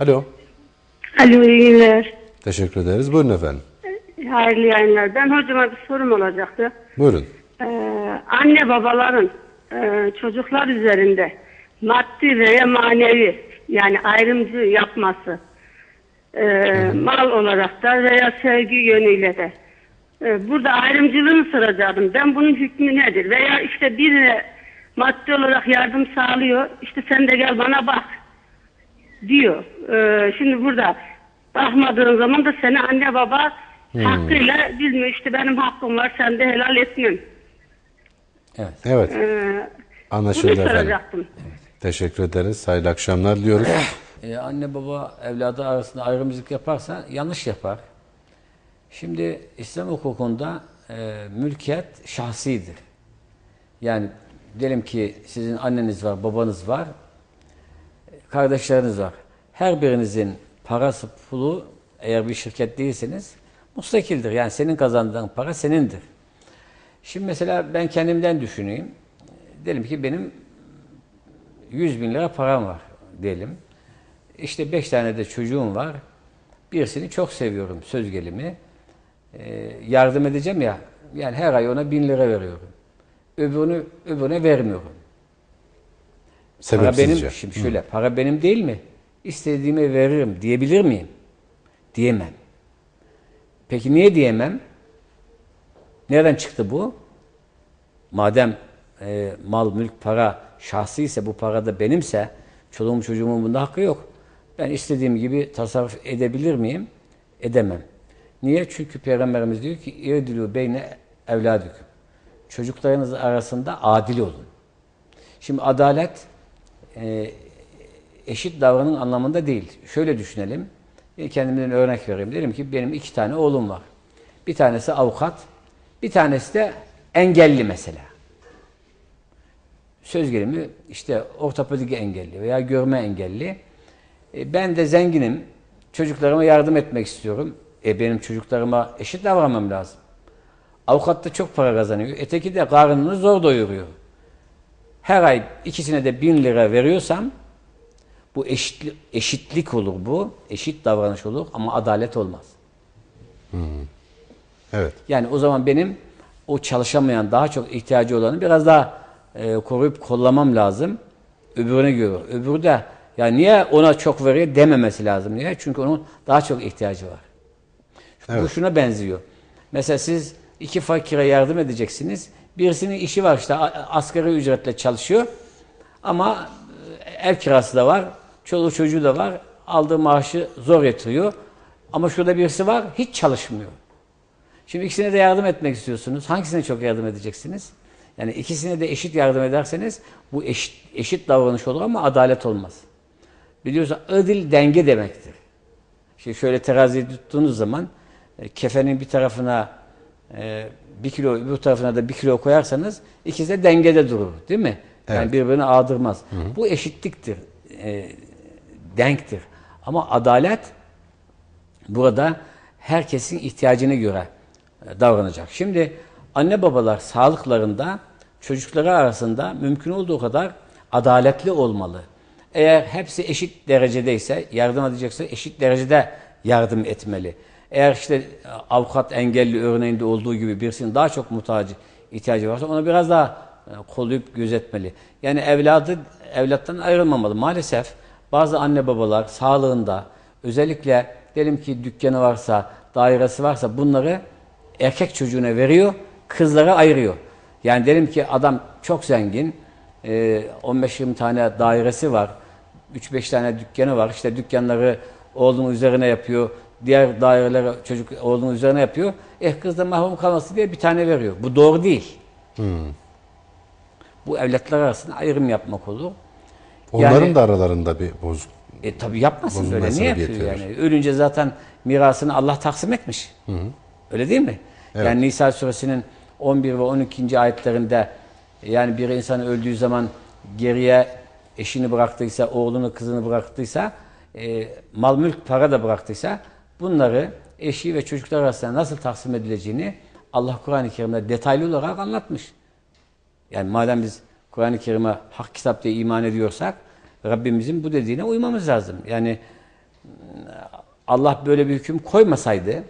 Alo. Alo iyi günler. Teşekkür ederiz. Buyurun efendim. Hayırlı yayınlar. Ben hocama bir sorum olacaktı. Buyurun. Ee, anne babaların e, çocuklar üzerinde maddi veya manevi yani ayrımcı yapması e, mal olarak da veya sevgi yönüyle de e, burada ayrımcılığını soracaktım. Ben bunun hükmü nedir? Veya işte birine maddi olarak yardım sağlıyor. İşte sen de gel bana bak diyor. Ee, şimdi burada bakmadığın zaman da seni anne baba hakkıyla bilmiyor. İşte benim hakkım var sen de helal etmiyorsun. Evet. Evet. Ee, bunu Anlaşıldı efendim. soracaktım. Teşekkür ederiz. Hayırlı akşamlar diliyoruz. Ee, anne baba evladı arasında ayrımcılık yaparsa yanlış yapar. Şimdi İslam hukukunda e, mülkiyet şahsidir. Yani diyelim ki sizin anneniz var, babanız var, kardeşleriniz var. Her birinizin parası, pulu eğer bir şirket değilseniz mustakildir. Yani senin kazandığın para senindir. Şimdi mesela ben kendimden düşüneyim. Diyelim ki benim 100 bin lira param var diyelim. İşte 5 tane de çocuğum var. Birisini çok seviyorum söz gelimi. Ee, yardım edeceğim ya. Yani her ay ona bin lira veriyorum. Öbürünü öbürüne vermiyorum. Para Sebepsizce. benim, şimdi şöyle, para benim değil mi? İstediğime veririm diyebilir miyim? Diyemem. Peki niye diyemem? Nereden çıktı bu? Madem e, mal, mülk, para şahsi bu para da benimse çoluğum çocuğumun bunda hakkı yok. Ben istediğim gibi tasarruf edebilir miyim? Edemem. Niye? Çünkü Peygamberimiz diyor ki İrdülü beyne evladüküm. Çocuklarınız arasında adil olun. Şimdi adalet e, eşit davranın anlamında değil. Şöyle düşünelim. Bir kendimden örnek vereyim. Derim ki benim iki tane oğlum var. Bir tanesi avukat, bir tanesi de engelli mesela. Söz gelimi işte ortopedik engelli veya görme engelli. E, ben de zenginim. Çocuklarıma yardım etmek istiyorum. E benim çocuklarıma eşit davranmam lazım. Avukat da çok para kazanıyor. Öteki de karnını zor doyuruyor. Her ay ikisine de bin lira veriyorsam bu eşitlik, eşitlik olur bu. Eşit davranış olur ama adalet olmaz. Evet. Yani o zaman benim o çalışamayan, daha çok ihtiyacı olanı biraz daha e, koruyup kollamam lazım. Öbürüne göre. Öbürü de ya niye ona çok veriyor dememesi lazım. Niye? Çünkü onun daha çok ihtiyacı var. Bu şuna benziyor. Mesela siz iki fakire yardım edeceksiniz. Birisinin işi var işte asgari ücretle çalışıyor. Ama e, ev kirası da var. Çoluğu çocuğu da var. Aldığı maaşı zor yatırıyor. Ama şurada birisi var hiç çalışmıyor. Şimdi ikisine de yardım etmek istiyorsunuz. Hangisine çok yardım edeceksiniz? Yani ikisine de eşit yardım ederseniz bu eşit, eşit davranış olur ama adalet olmaz. Biliyorsun adil denge demektir. Şimdi şöyle teraziyi tuttuğunuz zaman e, kefenin bir tarafına e, bir kilo, öbür tarafına da bir kilo koyarsanız ikisi de dengede durur. Değil mi? Yani Evet. birbirini ağdırmaz. Bu eşitliktir. E, denktir. Ama adalet burada herkesin ihtiyacına göre e, davranacak. Şimdi anne babalar sağlıklarında çocukları arasında mümkün olduğu kadar adaletli olmalı. Eğer hepsi eşit derecedeyse, yardım edecekse eşit derecede yardım etmeli. Eğer işte e, avukat engelli örneğinde olduğu gibi birisinin daha çok muhtacı ihtiyacı varsa ona biraz daha e, kollayıp gözetmeli. Yani evladı evlattan ayrılmamalı. Maalesef bazı anne babalar sağlığında özellikle diyelim ki dükkanı varsa, dairesi varsa bunları erkek çocuğuna veriyor, kızlara ayırıyor. Yani diyelim ki adam çok zengin, e, 15-20 tane dairesi var, 3-5 tane dükkanı var. İşte dükkanları oğlunun üzerine yapıyor, diğer daireleri çocuk oğlunun üzerine yapıyor. Eh kız da mahrum kalması diye bir tane veriyor. Bu doğru değil. Bu evlatlar arasında ayrım yapmak olur. Onların Yani- da aralarında bir bozuk. E tabi yapmasın böyle. Niye yapıyor yani? Ölünce zaten mirasını Allah taksim etmiş. Öyle değil mi? Evet. Yani Nisa suresinin 11 ve 12. ayetlerinde yani bir insan öldüğü zaman geriye eşini bıraktıysa, oğlunu, kızını bıraktıysa, e, mal mülk para da bıraktıysa bunları eşi ve çocuklar arasında nasıl taksim edileceğini Allah Kur'an-ı Kerim'de detaylı olarak anlatmış. Yani madem biz Kur'an-ı Kerim'e hak kitap diye iman ediyorsak Rabbimizin bu dediğine uymamız lazım. Yani Allah böyle bir hüküm koymasaydı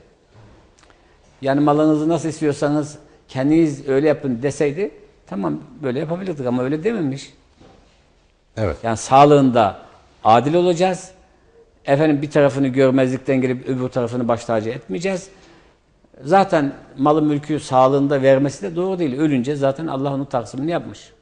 yani malınızı nasıl istiyorsanız kendiniz öyle yapın deseydi tamam böyle yapabilirdik ama öyle dememiş. Evet. Yani sağlığında adil olacağız. Efendim bir tarafını görmezlikten gelip öbür tarafını baş tacı etmeyeceğiz. Zaten malı mülkü sağlığında vermesi de doğru değil. Ölünce zaten Allah onun taksimini yapmış.